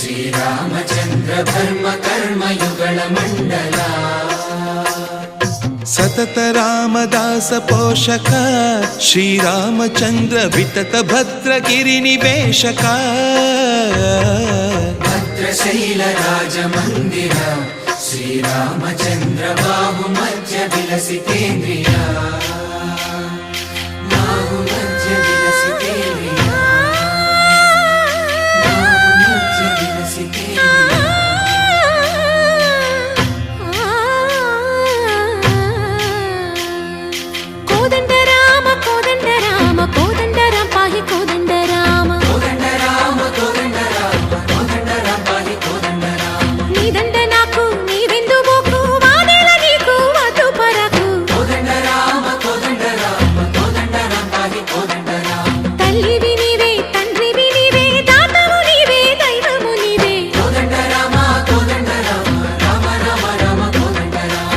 విలసితేంద్రియ వేద వినుత రాజమండల శ్రీరామచంద్ర ధర్మ కర్మయుగళ మండల వేద వినుత రాజమండల శ్రీరామచంద్ర ధర్మ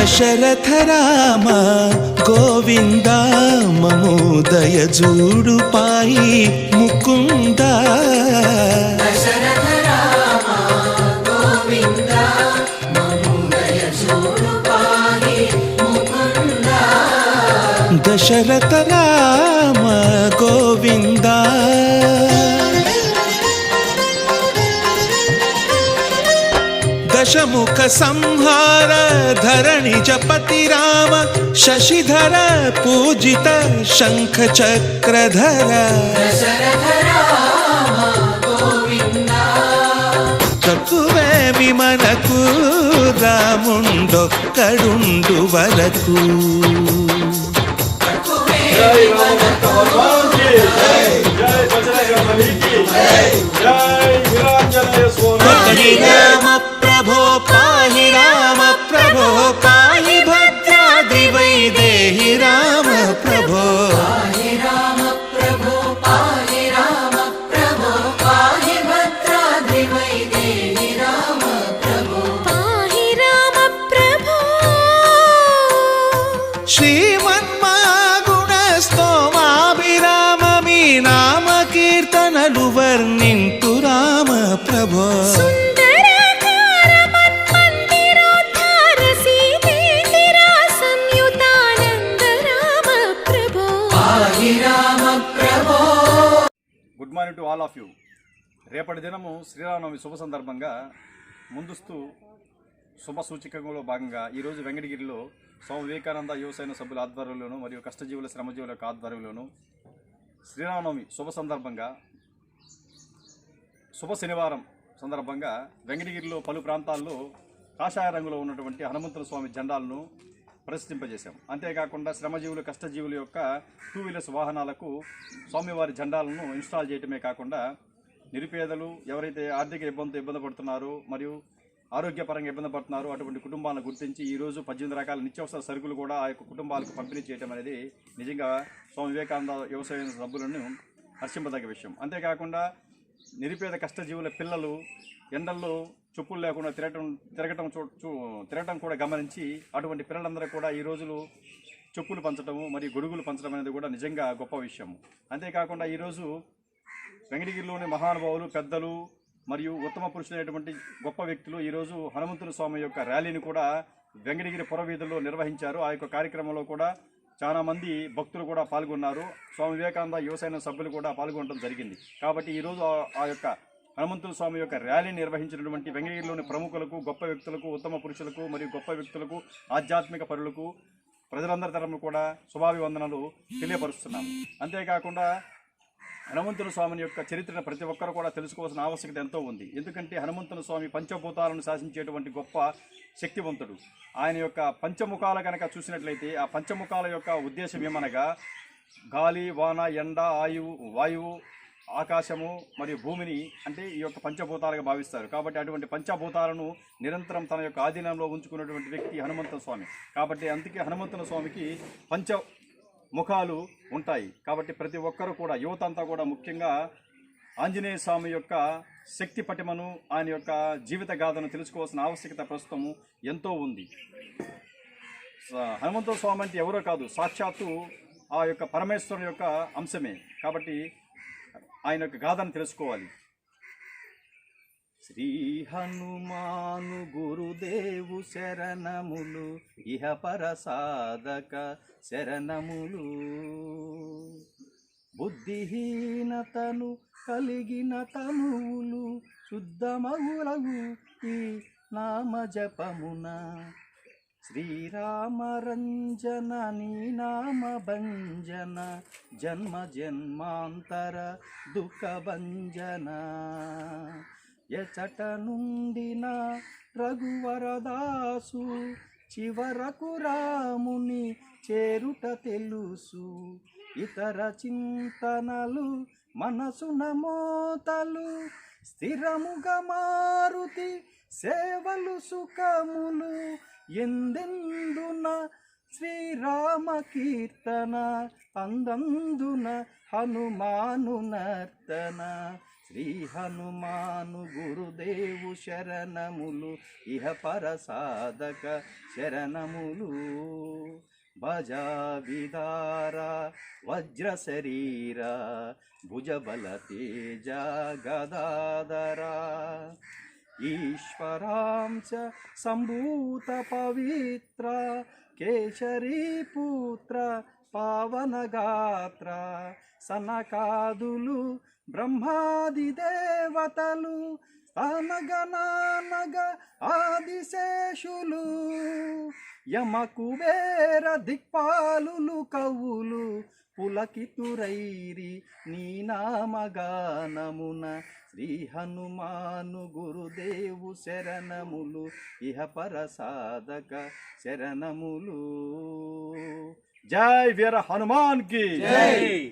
దశరథ రామ గోవింద మమోదయ జూడు పాయి ముకుంద. దశరథ దశముఖ సంహార ధరణి జపతి రామ శశిధర పూజిత శంఖ చక్రధర దశరథ రామ మనకు రాముండొక్కడుండు వరకు జై జై జై జై జై morning to all of you. రేపటి దినము శ్రీరామనవమి శుభ సందర్భంగా ముందస్తు శుభ సూచికంలో భాగంగా ఈరోజు వెంకటగిరిలో స్వామి వివేకానంద యువసేన సభ్యుల ఆధ్వర్యంలోను మరియు కష్టజీవుల శ్రమజీవుల యొక్క ఆధ్వర్యంలోను శ్రీరామనవమి శుభ సందర్భంగా శుభ శనివారం సందర్భంగా వెంకటగిరిలో పలు ప్రాంతాల్లో కాషాయ రంగులో ఉన్నటువంటి హనుమంతుల స్వామి జెండాలను ప్రదర్శింపజేశాం అంతేకాకుండా శ్రమజీవులు కష్టజీవుల యొక్క టూ వీలర్స్ వాహనాలకు స్వామివారి జెండాలను ఇన్స్టాల్ చేయటమే కాకుండా నిరుపేదలు ఎవరైతే ఆర్థిక ఇబ్బందులు ఇబ్బంది పడుతున్నారో మరియు ఆరోగ్యపరంగా ఇబ్బంది పడుతున్నారో అటువంటి కుటుంబాలను గుర్తించి ఈరోజు పద్దెనిమిది రకాల నిత్యావసర సరుకులు కూడా ఆ యొక్క కుటుంబాలకు పంపిణీ చేయడం అనేది నిజంగా స్వామి వివేకానంద వ్యవసాయ సభ్యులను హర్షింపదగ్గ విషయం. అంతేకాకుండా నిరుపేద కష్టజీవుల పిల్లలు ఎండల్లో చెప్పులు లేకుండా తిరగటం తిరగటం చూ చూ- తిరగటం కూడా గమనించి అటువంటి పిల్లలందరూ కూడా ఈ రోజులు చెప్పులు పంచడము మరియు గొడుగులు పంచడం అనేది కూడా నిజంగా గొప్ప విషయం అంతేకాకుండా ఈరోజు వెంకటగిరిలోని మహానుభావులు పెద్దలు మరియు ఉత్తమ పురుషులైనటువంటి గొప్ప వ్యక్తులు ఈరోజు హనుమంతుల స్వామి యొక్క ర్యాలీని కూడా వెంకటగిరి పురవీధుల్లో నిర్వహించారు. ఆ యొక్క కార్యక్రమంలో కూడా చాలామంది భక్తులు కూడా పాల్గొన్నారు. స్వామి వివేకానంద యువసేన సభ్యులు కూడా పాల్గొనడం జరిగింది. కాబట్టి ఈరోజు ఆ యొక్క హనుమంతుల స్వామి యొక్క ర్యాలీ నిర్వహించినటువంటి వెంగళగిరిలోని ప్రముఖులకు గొప్ప వ్యక్తులకు ఉత్తమ పురుషులకు మరియు గొప్ప వ్యక్తులకు ఆధ్యాత్మిక పరులకు ప్రజలందరి తరఫున కూడా శుభాభివందనలు తెలియపరుస్తున్నాము. అంతేకాకుండా హనుమంతుల స్వామిని యొక్క చరిత్రను ప్రతి ఒక్కరు కూడా తెలుసుకోవాల్సిన ఆవశ్యకత ఎంతో ఉంది. ఎందుకంటే హనుమంతుల స్వామి పంచభూతాలను శాసించేటువంటి గొప్ప శక్తివంతుడు. ఆయన యొక్క పంచముఖాల కనుక చూసినట్లయితే ఆ పంచముఖాల యొక్క ఉద్దేశం ఏమనగా గాలి వాన ఎండ ఆయువు వాయువు ఆకాశము మరియు భూమిని అంటే ఈ యొక్క పంచభూతాలుగా భావిస్తారు. కాబట్టి అటువంటి పంచభూతాలను నిరంతరం తన యొక్క ఆధీనంలో ఉంచుకున్నటువంటి వ్యక్తి హనుమంత స్వామి. కాబట్టి అందుకే హనుమంతుల స్వామికి పంచ ముఖాలు ఉంటాయి. కాబట్టి ప్రతి ఒక్కరూ కూడా యువత అంతా కూడా ముఖ్యంగా ఆంజనేయ స్వామి యొక్క శక్తి పటిమను ఆయన యొక్క జీవిత గాథను తెలుసుకోవాల్సిన ఆవశ్యకత ప్రస్తుతము ఎంతో ఉంది. హనుమంతుల స్వామి అంటే ఎవరో కాదు సాక్షాత్తు ఆ యొక్క పరమేశ్వరుని యొక్క అంశమే. కాబట్టి ఆయన యొక్క గాథను తెలుసుకోవాలి. శ్రీ హనుమాను గురుదేవు శరణములు ఇహ సాధక శరణములు. బుద్ధిహీనతను కలిగిన తనువులు శుద్ధమగులగు ఈ నామజపమున. శ్రీరామరంజన నీ నామ భంజన జన్మ జన్మాంతర దుఃఖ భంజన ఎచట నుండిన రఘువరదాసు చివరకు రాముని చేరుట తెలుసు. ఇతర చింతనలు మనసున మోతలు స్థిరముగా మారుతి సేవలు సుఖములు ఎందెందున? శ్రీరామ కీర్తన అందందున హనుమాను నర్తన. శ్రీ హనుమాను గురుదేవు శరణములు ఇహ పరసాధక శరణములు. భజా విదార వజ్ర శరీర భుజబల తేజ గదాధరా. ఈశ్వరాంశ సంభూత పవిత్ర కేశరీ పుత్ర పావనగాత్ర సనకాదులు బ్రహ్మాది దేవతలు స్థానగనానగ ఆదిశేషులు యమకుబేర దిక్పాలులు కవులు పులకితురైరి నీ నామగానమున శ్రీ హనుమాను గురుదేవు శరణములు ఇహ పరసాధక శరణములు. జై వీర హనుమాన్కి జై.